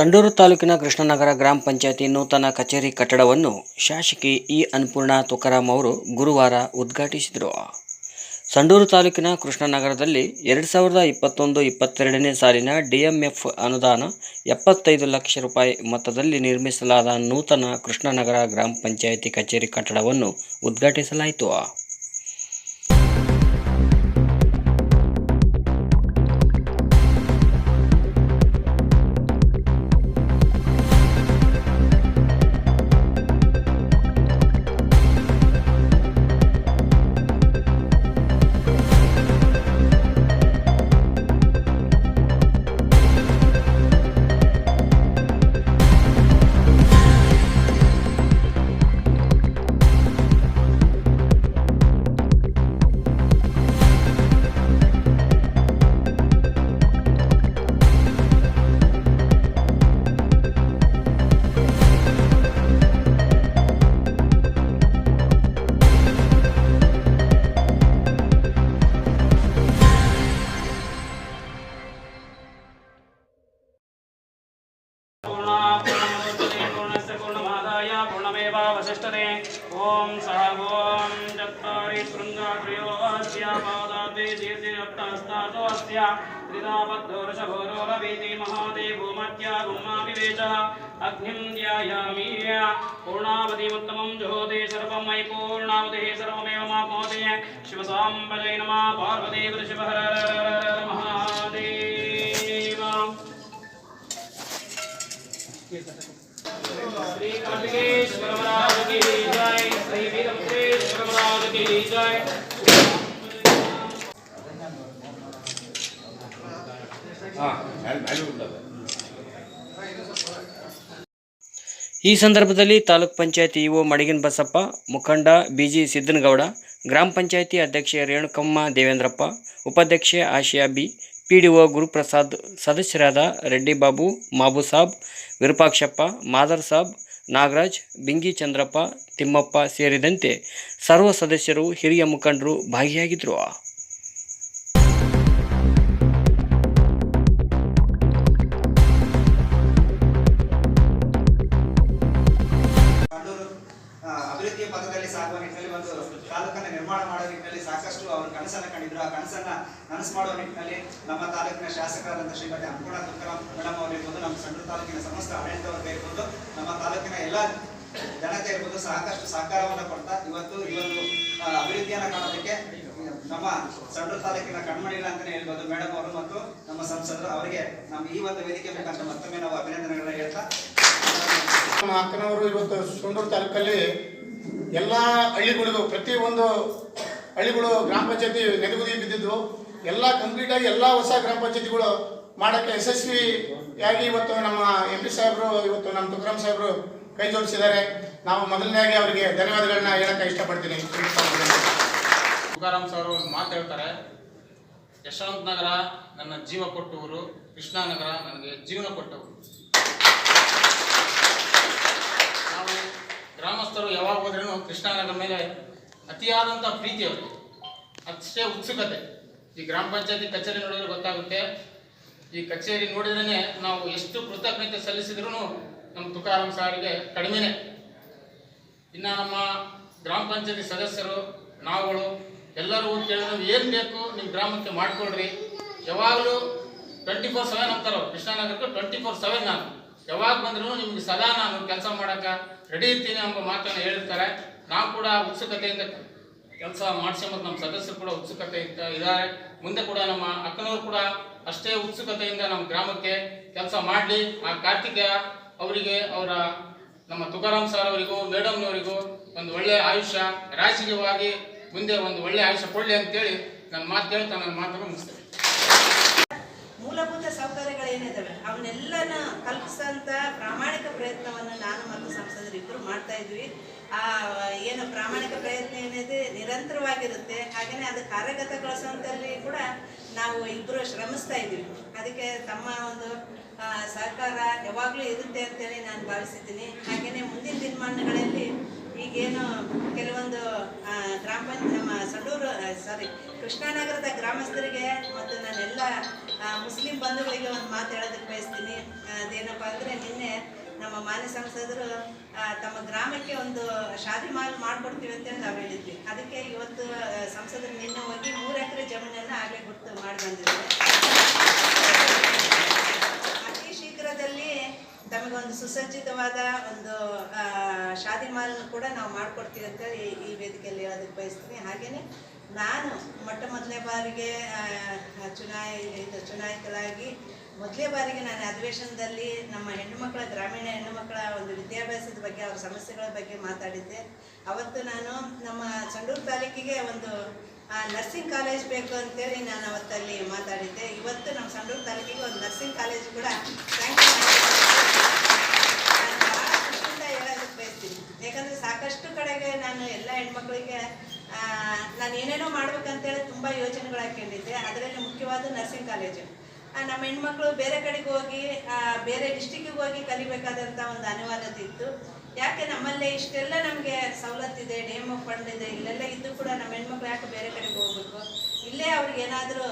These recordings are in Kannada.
ಸಂಡೂರು ತಾಲೂಕಿನ ಕೃಷ್ಣನಗರ ಗ್ರಾಮ ಪಂಚಾಯತಿ ನೂತನ ಕಚೇರಿ ಕಟ್ಟಡವನ್ನು ಶಾಸಕಿ ಇ ಅನ್ನಪೂರ್ಣ ತುಕಾರಾಂ ಅವರು ಗುರುವಾರ ಉದ್ಘಾಟಿಸಿದರು. ಸಂಡೂರು ತಾಲೂಕಿನ ಕೃಷ್ಣನಗರದಲ್ಲಿ ಎರಡು ಸಾವಿರದ ಇಪ್ಪತ್ತೊಂದು ಇಪ್ಪತ್ತೆರಡನೇ ಸಾಲಿನ ಡಿಎಂಎಫ್ ಅನುದಾನ ಎಪ್ಪತ್ತೈದು ಲಕ್ಷ ರೂಪಾಯಿ ಮೊತ್ತದಲ್ಲಿ ನಿರ್ಮಿಸಲಾದ ನೂತನ ಕೃಷ್ಣನಗರ ಗ್ರಾಮ ಪಂಚಾಯಿತಿ ಕಚೇರಿ ಕಟ್ಟಡವನ್ನು ಉದ್ಘಾಟಿಸಲಾಯಿತು. दीर्घरक्तहस्तातोऽस्य त्रिदाबद्धोरशभोरोरवीति महादेवो मत्या गुम्माविवेचः अग्निं ध्यायामि पूर्णावधिमुत्तमं जुहोति सर्वं मयि पूर्णावधिः सर्वमेव माप्नोति शिवसाम्बजै नमः। पार्वतीव शिवहर महादेव श्री कार्तिकेश्वर महाराज की जय। श्री वीरभद्रेश्वर महाराज की जय। ಈ ಸಂದರ್ಭದಲ್ಲಿ ತಾಲೂಕ್ ಪಂಚಾಯತಿ ಇಒ ಮಡಿಗಿನ ಬಸಪ್ಪ, ಮುಖಂಡ ಬಿಜಿ ಸಿದ್ದನಗೌಡ, ಗ್ರಾಮ ಪಂಚಾಯತಿ ಅಧ್ಯಕ್ಷೆ ರೇಣುಕಮ್ಮ ದೇವೇಂದ್ರಪ್ಪ, ಉಪಾಧ್ಯಕ್ಷೆ ಆಶಿಯಾ ಬಿ, ಪಿಡಿಒ ಗುರುಪ್ರಸಾದ್ ಸದಸ್ಯರಾದ ರೆಡ್ಡಿ ಬಾಬು, ಮಾಬು ಸಾಬ್, ವಿರೂಪಾಕ್ಷಪ್ಪ, ಮಾದರ್ ಸಾಬ್, ನಾಗರಾಜ್, ಬಿಂಗಿ ಚಂದ್ರಪ್ಪ, ತಿಮ್ಮಪ್ಪ ಸೇರಿದಂತೆ ಸರ್ವ ಸದಸ್ಯರು, ಹಿರಿಯ ಮುಖಂಡರು ಭಾಗಿಯಾಗಿದ್ದರು ಶಾಸಕರಾದಂಥ ಶ್ರೀಮತಿ ಅನ್ನಪೂರ್ಣ ತುಕಾರಾಮ್ ಮೇಡಮ್ ಅವರಿರ್ಬೋದು ನಮ್ಮ ಸಂಡೂರು ತಾಲೂಕಿನ ಸಮಸ್ತ ಆಡಳಿತ ವರ್ಗ ಇರ್ಬೋದು, ನಮ್ಮ ತಾಲೂಕಿನ ಎಲ್ಲ ಜನತೆ ಇರ್ಬೋದು ಸಾಕಷ್ಟು ಸಹಕಾರವನ್ನು ಕೊಡ್ತಾ ಇವತ್ತು ಇವತ್ತು ಅಭಿವೃದ್ಧಿಯನ್ನ ಕಾಣೋದಕ್ಕೆ ನಮ್ಮ ಸಂಡೂರು ತಾಲೂಕಿನ ಕಣ್ಮಣಿಲ್ಲ ಅಂತಲೇ ಹೇಳ್ಬೋದು ಮೇಡಮ್ ಅವರು ಮತ್ತು ನಮ್ಮ ಸಂಸದರು. ಅವರಿಗೆ ನಮ್ಮ ಈ ಒಂದು ವೇದಿಕೆ ಮುಖಾಂತರ ಮತ್ತೊಮ್ಮೆ ನಾವು ಅಭಿನಂದನೆಗಳನ್ನ ಹೇಳ್ತಾ ನಮ್ಮ ಅಕ್ಕನವರು ಇವತ್ತು ಸುಂಡೂರು ತಾಲೂಕಲ್ಲಿ ಎಲ್ಲ ಹಳ್ಳಿಗಳಿಗೂ ಪ್ರತಿ ಒಂದು ಹಳ್ಳಿಗಳು ಗ್ರಾಮ ಪಂಚಾಯತಿ ನೆನಗುದಿ ಬಿದ್ದಿದ್ವು ಎಲ್ಲ ಕಂಪ್ಲೀಟ್ ಆಗಿ ಎಲ್ಲ ಹೊಸ ಗ್ರಾಮ ಪಂಚಾಯತಿಗಳು ಮಾಡೋಕ್ಕೆ ಯಶಸ್ವಿಯಾಗಿ ಇವತ್ತು ನಮ್ಮ ಎಂ ಪಿ ಸಾಹೇಬರು, ಇವತ್ತು ನಮ್ಮ ತುಕರಾಮ್ ಸಾಹೇಬರು ಕೈ ಜೋಡಿಸಿದ್ದಾರೆ. ನಾವು ಮೊದಲನೇದಾಗಿ ಅವರಿಗೆ ಧನ್ಯವಾದಗಳನ್ನ ಹೇಳಕ್ಕೆ ಇಷ್ಟಪಡ್ತೀನಿ. ತುಕಾರಾಮ್ ಸರ್ ಒಂದು ಮಾತು ಹೇಳ್ತಾರೆ. ಯಶವಂತ ನಗರ ನನ್ನ ಜೀವ ಕೊಟ್ಟವರು ಕೃಷ್ಣಾನಗರ ನನಗೆ ಜೀವನ ಕೊಟ್ಟವರು. ನಾವು ಗ್ರಾಮಸ್ಥರು ಯಾವಾಗ ಹೋದ್ರೂ ಕೃಷ್ಣಾನಗರ ಮೇಲೆ ಅತಿಯಾದಂಥ ಪ್ರೀತಿ ಅವರು ಅಷ್ಟೇ ಉತ್ಸುಕತೆ. ಈ ಗ್ರಾಮ ಪಂಚಾಯತಿ ಕಚೇರಿ ನೋಡಿದ್ರೆ ಗೊತ್ತಾಗುತ್ತೆ. ಈ ಕಚೇರಿ ನೋಡಿದ್ರೆ ನಾವು ಎಷ್ಟು ಕೃತಜ್ಞತೆ ಸಲ್ಲಿಸಿದ್ರು ನಮ್ಮ ತುಕಾರಾಮ್ ಸಾರಿಗೆ ಕಡಿಮೆನೆ. ಇನ್ನು ನಮ್ಮ ಗ್ರಾಮ ಪಂಚಾಯತಿ ಸದಸ್ಯರು, ನಾವುಗಳು ಎಲ್ಲರೂ ಕೇಳಿದ್ರೆ, ಏನು ಬೇಕು ನಿಮ್ಮ ಗ್ರಾಮಕ್ಕೆ ಮಾಡಿಕೊಡ್ರಿ. ಯಾವಾಗಲೂ ಟ್ವೆಂಟಿ ಫೋರ್ ಸೆವೆನ್ ಅಂತಾರೋ ಕೃಷ್ಣಾನಗರಕ್ಕೆ ಟ್ವೆಂಟಿ ಫೋರ್ ಸೆವೆನ್ ನಾನು. ಯಾವಾಗ ಬಂದ್ರೂ ನಿಮ್ಗೆ ಸದಾ ನಾನು ಕೆಲಸ ಮಾಡೋಕೆ ರೆಡಿ ಇರ್ತೀನಿ ಎಂಬ ಮಾತನ್ನು ಹೇಳಿರ್ತಾರೆ. ನಾವು ಕೂಡ ಉತ್ಸುಕತೆಯಿಂದ ಕೆಲಸ ಮಾಡಿಸ್ಕೊಂಬತ್ತು ನಮ್ಮ ಸದಸ್ಯರು ಕೂಡ ಉತ್ಸುಕತೆ ಇರ್ತಾ ಇದ್ದಾರೆ ಮುಂದೆ ಕೂಡ ನಮ್ಮ ಅಕ್ಕನವರು ಕೂಡ ಅಷ್ಟೇ ಉತ್ಸುಕತೆಯಿಂದ ನಮ್ಮ ಗ್ರಾಮಕ್ಕೆ ಕೆಲಸ ಮಾಡಲಿ. ಆ ಕಾರ್ತಿಕ ಅವರಿಗೆ, ಅವರ ನಮ್ಮ ತುಕಾರಾಮ್ ಸರ್ ಅವರಿಗೂ, ಮೇಡಮ್ನವರಿಗೂ ಒಂದು ಒಳ್ಳೆಯ ಆಯುಷ್ಯ ರಾಜಕೀಯವಾಗಿ ಮುಂದೆ ಒಂದು ಒಳ್ಳೆಯ ಆಯುಷ್ಯ ಕೊಡಲಿ ಅಂತೇಳಿ ನನ್ನ ಮಾತು ಕೇಳ್ತಾ ನನ್ನ ಮಾತನ್ನು ಮುಗಿಸ್ತೇನೆ. ಮೂಲಭೂತ ಸೌಕರ್ಯಗಳೇನಿದಾವೆ ಅವನ್ನೆಲ್ಲನ ಕಲ್ಪಿಸೋಂಥ ಪ್ರಾಮಾಣಿಕ ಪ್ರಯತ್ನವನ್ನು ನಾನು ಮತ್ತು ಸಂಸದರು ಇಬ್ಬರು ಮಾಡ್ತಾ ಇದ್ವಿ. ಆ, ಏನು ಪ್ರಾಮಾಣಿಕ ಪ್ರಯತ್ನ ಏನಿದೆ, ನಿರಂತರವಾಗಿರುತ್ತೆ. ಹಾಗೆಯೇ ಅದು ಕಾರ್ಯಗತಗೊಳಿಸುವಂತಲ್ಲಿ ಕೂಡ ನಾವು ಇಬ್ಬರು ಶ್ರಮಿಸ್ತಾ ಇದ್ದೀವಿ ಅದಕ್ಕೆ ತಮ್ಮ ಒಂದು ಸರ್ಕಾರ ಯಾವಾಗಲೂ ಇರುತ್ತೆ ಅಂತೇಳಿ ನಾನು ಭಾವಿಸಿದ್ದೀನಿ ಹಾಗೆಯೇ ಮುಂದಿನ ದಿನಮಾನಗಳಲ್ಲಿ ಈಗೇನು ಕೆಲವೊಂದು ಗ್ರಾಮ, ನಮ್ಮ ಸಂಡೂರು ಸಾರಿ ಕೃಷ್ಣಾನಗರದ ಗ್ರಾಮಸ್ಥರಿಗೆ ಮತ್ತು ನಾನೆಲ್ಲ ಮುಸ್ಲಿಂ ಬಂಧುಗಳಿಗೆ ಒಂದು ಮಾತು ಹೇಳೋದಕ್ಕೆ ಬಯಸ್ತೀನಿ. ಅದೇನಪ್ಪ ಅಂದರೆ ನಿನ್ನೆ ನಮ್ಮ ಮಾನ್ಯ ಸಂಸದರು ತಮ್ಮ ಗ್ರಾಮಕ್ಕೆ ಒಂದು ಶಾದಿ ಮಾಲ್ ಮಾಡಿಕೊಡ್ತೀವಿ ಅಂತ ನಾವು ಹೇಳಿದ್ವಿ. ಅದಕ್ಕೆ ಇವತ್ತು ಸಂಸದರು ನಿನ್ನೆ ಹೋಗಿ ಮೂರು ಎಕರೆ ಜಮೀನನ್ನು ಆಗಲೇ ಗುರ್ತು ಮಾಡಿ ಬಂದಿದ್ದಾರೆ. ಅತಿ ಶೀಘ್ರದಲ್ಲಿ ತಮಗೊಂದು ಸುಸಜ್ಜಿತವಾದ ಒಂದು ಶಾದಿ ಮಾಲ್ ಕೂಡ ನಾವು ಮಾಡಿಕೊಡ್ತೀವಿ ಅಂತ ಈ ವೇದಿಕೆಯಲ್ಲಿ ಹೇಳೋದಕ್ಕೆ ಬಯಸ್ತೀನಿ. ಹಾಗೆಯೇ ನಾನು ಮೊಟ್ಟ ಮೊದಲನೇ ಬಾರಿಗೆ ಚುನಾಯ ಇದು ಚುನಾಯಿತಳಾಗಿ ಮೊದಲೇ ಬಾರಿಗೆ ನಾನು ಅಧಿವೇಶನದಲ್ಲಿ ನಮ್ಮ ಹೆಣ್ಣುಮಕ್ಕಳ, ಗ್ರಾಮೀಣ ಹೆಣ್ಣುಮಕ್ಕಳ ಒಂದು ವಿದ್ಯಾಭ್ಯಾಸದ ಬಗ್ಗೆ, ಅವ್ರ ಸಮಸ್ಯೆಗಳ ಬಗ್ಗೆ ಮಾತಾಡಿದ್ದೆ. ಅವತ್ತು ನಾನು ನಮ್ಮ ಸಂಡೂರು ತಾಲೂಕಿಗೆ ಒಂದು ನರ್ಸಿಂಗ್ ಕಾಲೇಜ್ ಬೇಕು ಅಂತೇಳಿ ನಾನು ಅವತ್ತಲ್ಲಿ ಮಾತಾಡಿದ್ದೆ. ಇವತ್ತು ನಮ್ಮ ಸಂಡೂರು ತಾಲೂಕಿಗೆ ಒಂದು ನರ್ಸಿಂಗ್ ಕಾಲೇಜ್ ಕೂಡ ಬಯಸ್ತೀನಿ. ಯಾಕಂದರೆ ಸಾಕಷ್ಟು ಕಡೆಗೆ ನಾನು ಎಲ್ಲ ಹೆಣ್ಮಕ್ಳಿಗೆ ನಾನು ಏನೇನೋ ಮಾಡ್ಬೇಕಂತೇಳಿ ತುಂಬ ಯೋಚನೆಗಳು ಹಾಕೊಂಡಿದ್ದೆ ಅದರಲ್ಲಿ ಮುಖ್ಯವಾದ ನರ್ಸಿಂಗ್ ಕಾಲೇಜು ನಮ್ಮ ಹೆಣ್ಮಕ್ಳು ಬೇರೆ ಕಡೆಗೆ ಹೋಗಿ ಬೇರೆ ಡಿಸ್ಟಿಕ್ಕಿಗೆ ಹೋಗಿ ಕಲಿಬೇಕಾದಂಥ ಒಂದು ಅನಿವಾರ್ಯತೆ ಇತ್ತು. ಯಾಕೆ ನಮ್ಮಲ್ಲೇ ಇಷ್ಟೆಲ್ಲ ನಮಗೆ ಸವಲತ್ತಿದೆ ಎಫ್ ಫಂಡ್ ಇದೆ, ಇಲ್ಲೆಲ್ಲ ಇದ್ದು ಕೂಡ ನಮ್ಮ ಹೆಣ್ಮಕ್ಳು ಯಾಕೆ ಬೇರೆ ಕಡೆಗೆ ಹೋಗ್ಬೇಕು? ಇಲ್ಲೇ ಅವ್ರಿಗೆ ಏನಾದರೂ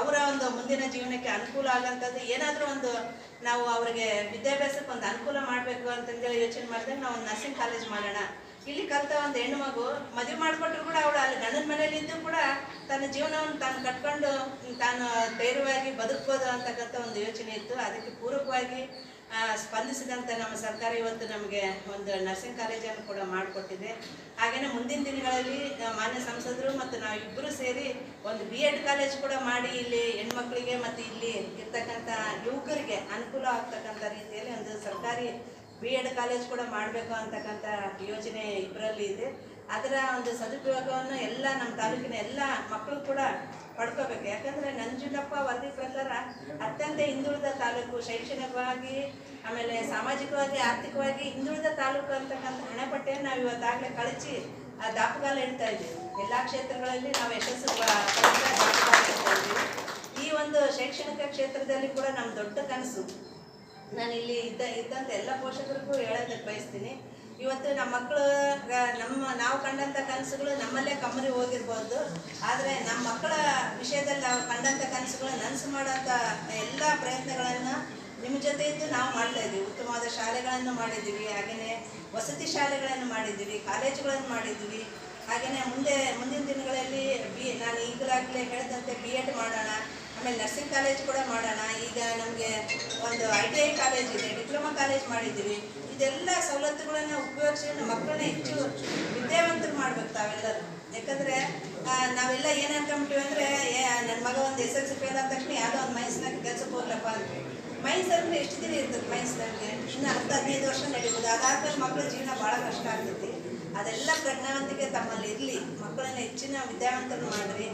ಅವರ ಒಂದು ಮುಂದಿನ ಜೀವನಕ್ಕೆ ಅನುಕೂಲ ಆಗೋಂಥದ್ದು ಏನಾದರೂ ಒಂದು ನಾವು ಅವ್ರಿಗೆ ವಿದ್ಯಾಭ್ಯಾಸಕ್ಕೆ ಒಂದು ಅನುಕೂಲ ಮಾಡಬೇಕು ಅಂತಂದೇಳಿ ಯೋಚನೆ ಮಾಡಿದಾಗ ನಾವು ನರ್ಸಿಂಗ್ ಕಾಲೇಜ್ ಮಾಡೋಣ. ಇಲ್ಲಿ ಕಲಿತ ಒಂದು ಹೆಣ್ಣು ಮಗು, ಮದುವೆ ಮಾಡಿಕೊಟ್ರು ಕೂಡ ಅವಳು ಅಲ್ಲಿ ಗಂಡನ ಮನೇಲಿ ಇದ್ದು ಕೂಡ ತನ್ನ ಜೀವನವನ್ನು ತಾನು ಕಟ್ಕೊಂಡು, ತಾನು ಧೈರ್ಯವಾಗಿ ಬದುಕ್ಬೋದು ಅಂತಕ್ಕಂಥ ಒಂದು ಯೋಚನೆ ಇತ್ತು. ಅದಕ್ಕೆ ಪೂರಕವಾಗಿ ಸ್ಪಂದಿಸಿದಂಥ ನಮ್ಮ ಸರ್ಕಾರ ಇವತ್ತು ನಮಗೆ ಒಂದು ನರ್ಸಿಂಗ್ ಕಾಲೇಜನ್ನು ಕೂಡ ಮಾಡಿಕೊಟ್ಟಿದೆ. ಹಾಗೆಯೇ ಮುಂದಿನ ದಿನಗಳಲ್ಲಿ ಮಾನ್ಯ ಸಂಸದರು ಮತ್ತು ನಾವಿಬ್ಬರು ಸೇರಿ ಒಂದು ಬಿ ಎಡ್ ಕಾಲೇಜ್ ಕೂಡ ಮಾಡಿ ಇಲ್ಲಿ ಹೆಣ್ಮಕ್ಳಿಗೆ ಮತ್ತು ಇಲ್ಲಿ ಇರ್ತಕ್ಕಂಥ ಯುವಕರಿಗೆ ಅನುಕೂಲ ಆಗ್ತಕ್ಕಂಥ ರೀತಿಯಲ್ಲಿ ಒಂದು ಸರ್ಕಾರಿ ಬಿ ಎಡ್ ಕಾಲೇಜ್ ಕೂಡ ಮಾಡಬೇಕು ಅಂತಕ್ಕಂಥ ಯೋಜನೆ ಇಬ್ಬರಲ್ಲಿ ಇದೆ. ಅದರ ಒಂದು ಸದುಪಯೋಗವನ್ನು ಎಲ್ಲ ನಮ್ಮ ತಾಲೂಕಿನ ಎಲ್ಲ ಮಕ್ಕಳು ಕೂಡ ಪಡ್ಕೋಬೇಕು. ಯಾಕಂದರೆ ನಂಜುಂಡಪ್ಪ ವರದಿ ಪ್ರಕಾರ ಅತ್ಯಂತ ಹಿಂದುಳಿದ ತಾಲೂಕು, ಶೈಕ್ಷಣಿಕವಾಗಿ, ಆಮೇಲೆ ಸಾಮಾಜಿಕವಾಗಿ, ಆರ್ಥಿಕವಾಗಿ ಹಿಂದುಳಿದ ತಾಲೂಕು ಅಂತಕ್ಕಂಥ ಹಣೆಪಟ್ಟಿಯನ್ನು ನಾವು ಇವತ್ತಾಗಲೇ ಕಳಚಿ ದಾಪುಗಾಲ ಇಡ್ತಾ ಇದ್ದೀವಿ. ಎಲ್ಲ ಕ್ಷೇತ್ರಗಳಲ್ಲಿ ನಾವು ಯಶಸ್ಸು ಈ ಒಂದು ಶೈಕ್ಷಣಿಕ ಕ್ಷೇತ್ರದಲ್ಲಿ ಕೂಡ ನಮ್ಮ ದೊಡ್ಡ ಕನಸು. ನಾನು ಇಲ್ಲಿ ಇದ್ದ ಇದ್ದಂಥ ಎಲ್ಲ ಪೋಷಕರಿಗೂ ಹೇಳೋದಕ್ಕೆ ಬಯಸ್ತೀನಿ. ಇವತ್ತು ನಮ್ಮ ಮಕ್ಕಳು ನಮ್ಮ, ನಾವು ಕಂಡಂಥ ಕನಸುಗಳು ನಮ್ಮಲ್ಲೇ ಕಮ್ಮರಿ ಹೋಗಿರ್ಬೋದು. ಆದರೆ ನಮ್ಮ ಮಕ್ಕಳ ವಿಷಯದಲ್ಲಿ ನಾವು ಕಂಡಂಥ ಕನಸುಗಳು ನನಸು ಮಾಡೋಂಥ ಎಲ್ಲ ಪ್ರಯತ್ನಗಳನ್ನು ನಿಮ್ಮ ಜೊತೆ ಇದ್ದು ನಾವು ಮಾಡ್ತಾ ಇದ್ದೀವಿ. ಉತ್ತಮವಾದ ಶಾಲೆಗಳನ್ನು ಮಾಡಿದ್ದೀವಿ. ಹಾಗೆಯೇ ವಸತಿ ಶಾಲೆಗಳನ್ನು ಮಾಡಿದ್ದೀವಿ. ಕಾಲೇಜುಗಳನ್ನು ಮಾಡಿದ್ದೀವಿ. ಹಾಗೆಯೇ ಮುಂದೆ, ಮುಂದಿನ ದಿನಗಳಲ್ಲಿ ಬಿ, ನಾನು ಈಗಲಾಗಲೇ ಹೇಳಿದಂತೆ ಬಿ ಎಡ್ ಮಾಡೋಣ. ಆಮೇಲೆ ನರ್ಸಿಂಗ್ ಕಾಲೇಜ್ ಕೂಡ ಮಾಡೋಣ. ಈಗ ನಮಗೆ ಒಂದು ಐ ಟಿ ಐ ಕಾಲೇಜ್ ಇದೆ, ಡಿಪ್ಲೊಮಾ ಕಾಲೇಜ್ ಮಾಡಿದ್ದೀವಿ. ಇದೆಲ್ಲ ಸವಲತ್ತುಗಳನ್ನು ಉಪಯೋಗಿಸಿ ಮಕ್ಕಳನ್ನ ಹೆಚ್ಚು ವಿದ್ಯಾವಂತರು ಮಾಡ್ಬೇಕು ತಾವೆಲ್ಲರೂ. ಯಾಕಂದರೆ ನಾವೆಲ್ಲ ಏನು ಅನ್ಕೊಂಬಿಟ್ಟಿವಿ ಅಂದರೆ ನನ್ನ ಮಗ ಒಂದು ಎಸ್ ಎಲ್ ಸಿ ಫೇಲ್ ಆದ ತಕ್ಷಣ ಯಾವುದೋ ಒಂದು ಮೈನ್ಸ್ನಾಗ ಕೆಲ್ಸಕ್ಕೆ ಹೋಗ್ಲಪ್ಪ ಅಂದರೆ ಮೈನ್ಸ್ ಎಷ್ಟು ದಿನ ಇರ್ತದೆ ಮೈನ್ಸ್ನಾಗೆ ಇನ್ನು ಹತ್ತು, ಹದಿನೈದು ವರ್ಷ ನಡೀಬೋದು. ಅದಾದ್ಮೇಲೆ ಮಕ್ಕಳ ಜೀವನ ಭಾಳ ಕಷ್ಟ ಆಗ್ತೈತಿ. ಅದೆಲ್ಲ ಪ್ರಜ್ಞಾವಂತಿಕೆ ತಮ್ಮಲ್ಲಿ ಇರಲಿ. ಮಕ್ಕಳನ್ನ ಹೆಚ್ಚಿನ ವಿದ್ಯಾವಂತರು ಮಾಡ್ರಿ.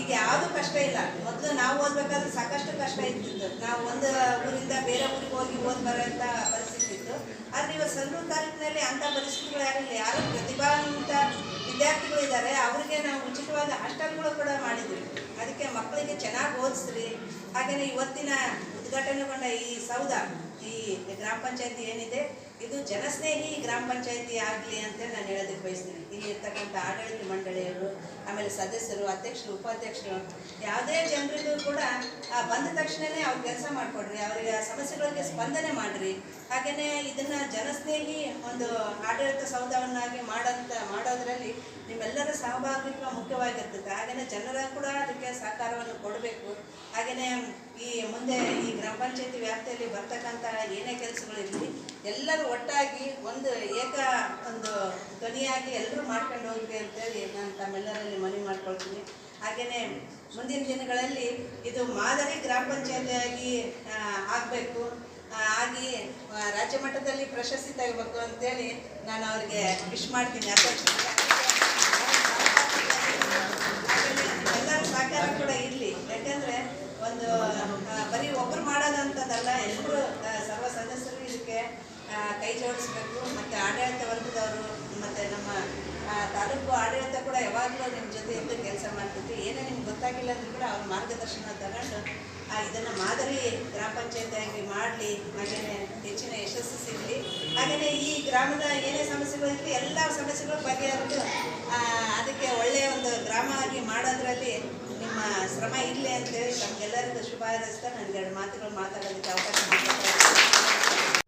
ಈಗ ಯಾವುದು ಕಷ್ಟ ಇಲ್ಲ. ಮೊದಲು ನಾವು ಓದ್ಬೇಕಾದ್ರೆ ಸಾಕಷ್ಟು ಕಷ್ಟ ಇರ್ತಿತ್ತು. ನಾವು ಒಂದು ಊರಿಂದ ಬೇರೆ ಊರಿಗೆ ಹೋಗಿ ಓದ್ ಬರೋಂಥ ಪರಿಸ್ಥಿತಿ ಇತ್ತು. ಆದರೆ ಇವತ್ತು ಸಂಡೂರು ತಾಲೂಕಿನಲ್ಲಿ ಅಂಥ ಪರಿಸ್ಥಿತಿಗಳು ಯಾರಿಲ್ಲ ಯಾರು ಪ್ರತಿಭಾವಂತ ವಿದ್ಯಾರ್ಥಿಗಳು ಇದ್ದಾರೆ. ಅವರಿಗೆ ನಾವು ಉಚಿತವಾದ ಹಾಸ್ಟೆಲ್ಗಳು ಕೂಡ ಮಾಡಿದ್ವಿ. ಅದಕ್ಕೆ ಮಕ್ಕಳಿಗೆ ಚೆನ್ನಾಗಿ ಓದಿಸ್ರಿ. ಹಾಗೆಯೇ ಇವತ್ತಿನ ಉದ್ಘಾಟನೆಗೊಂಡ ಈ ಸೌಧ, ಈ ಗ್ರಾಮ ಪಂಚಾಯತಿ ಏನಿದೆ, ಇದು ಜನಸ್ನೇಹಿ ಗ್ರಾಮ ಪಂಚಾಯತಿ ಆಗಲಿ ಅಂತ ನಾನು ಹೇಳೋದಕ್ಕೆ ಬಯಸ್ತೀನಿ. ಇಲ್ಲಿ ಇರ್ತಕ್ಕಂಥ ಆಡಳಿತ ಮಂಡಳಿಯವರು, ಆಮೇಲೆ ಸದಸ್ಯರು, ಅಧ್ಯಕ್ಷರು, ಉಪಾಧ್ಯಕ್ಷರು, ಯಾವುದೇ ಜನರಿಗೂ ಕೂಡ ಬಂದ ತಕ್ಷಣವೇ ಅವ್ರು ಕೆಲಸ ಮಾಡಿಕೊಡ್ರಿ, ಅವರಿಗೆ ಸಮಸ್ಯೆಗಳಿಗೆ ಸ್ಪಂದನೆ ಮಾಡಿರಿ. ಹಾಗೆಯೇ ಇದನ್ನು ಜನಸ್ನೇಹಿ ಒಂದು ಆಡಳಿತ ಸೌಧವನ್ನಾಗಿ ಮಾಡೋಂಥ ಮಾಡೋದರಲ್ಲಿ ನಿಮ್ಮೆಲ್ಲರ ಸಹಭಾಗಿತ್ವ ಮುಖ್ಯವಾಗಿರ್ತದೆ. ಹಾಗೆಯೇ ಜನರ ಕೂಡ ಅದಕ್ಕೆ ಸಹಕಾರವನ್ನು ಕೊಡಬೇಕು. ಹಾಗೆಯೇ ಈ ಮುಂದೆ ಈ ಗ್ರಾಮ ಪಂಚಾಯತಿ ವ್ಯಾಪ್ತಿಯಲ್ಲಿ ಬರ್ತಕ್ಕಂಥ ಏನೇ ಕೆಲಸಗಳಿರಲಿ, ಎಲ್ಲರೂ ಒಟ್ಟಾಗಿ ಒಂದು ಏಕ ಒಂದು ಧ್ವನಿಯಾಗಿ ಎಲ್ಲರೂ ಮಾಡ್ಕೊಂಡು ಹೋಗ್ರಿ ಅಂತೇಳಿ ನಾನು ತಮ್ಮೆಲ್ಲರಲ್ಲಿ ಮನವಿ ಮಾಡ್ಕೊಳ್ತೀನಿ. ಹಾಗೆಯೇ ಮುಂದಿನ ದಿನಗಳಲ್ಲಿ ಇದು ಮಾದರಿ ಗ್ರಾಮ ಪಂಚಾಯತಿಯಾಗಿ ಆಗಬೇಕು. ಆಗಿ ರಾಜ್ಯ ಮಟ್ಟದಲ್ಲಿ ಪ್ರಶಸ್ತಿ ತೆಗಬೇಕು ಅಂತೇಳಿ ನಾನು ಅವ್ರಿಗೆ ವಿಶ್ ಮಾಡ್ತೀನಿ. ಅಧ್ಯಕ್ಷರಿಗೆ ಹಾಗೆಯೇ ಒಬ್ಬರು ಅಂತದಲ್ಲ ಎಲ್ಲರೂ ಸರ್ವ ಸದಸ್ಯರು ಇದಕ್ಕೆ ಕೈ ಜೋಡಿಸ್ಬೇಕು. ಮತ್ತು ಆಡಳಿತ ವರ್ಗದವರು, ಮತ್ತು ನಮ್ಮ ತಾಲೂಕು ಆಡಳಿತ ಕೂಡ ಯಾವಾಗಲೂ ನಿಮ್ಮ ಜೊತೆ ಇದ್ದು ಕೆಲಸ ಮಾಡ್ತಿದ್ವಿ. ಏನೇ ನಿಮ್ಗೆ ಗೊತ್ತಾಗಿಲ್ಲ ಅಂದ್ರೂ ಕೂಡ ಅವ್ರ ಮಾರ್ಗದರ್ಶನ ತಗೊಂಡು ಇದನ್ನ ಮಾದರಿ ಗ್ರಾಮ ಪಂಚಾಯತಿಯಾಗಿ ಮಾಡಲಿ ಹಾಗೆಯೇ ಹೆಚ್ಚಿನ ಯಶಸ್ಸು ಸಿಗಲಿ. ಹಾಗೆಯೇ ಈ ಗ್ರಾಮದ ಏನೇ ಸಮಸ್ಯೆಗಳು ಇರಲಿ ಎಲ್ಲ ಸಮಸ್ಯೆಗಳು ಬಗೆಹರಿದು ಅದಕ್ಕೆ ಶ್ರಮ ಆಗಿ ಮಾಡೋದ್ರಲ್ಲಿ ನಿಮ್ಮ ಶ್ರಮ ಇಲ್ಲೇ ಅಂತೇಳಿ ತಮಗೆಲ್ಲರಿಗೂ ಶುಭ ಹಾರೈಸ್ತಾ ನನಗೆ ಎರಡು ಮಾತುಗಳು ಮಾತಾಡೋದಕ್ಕೆ ಅವಕಾಶ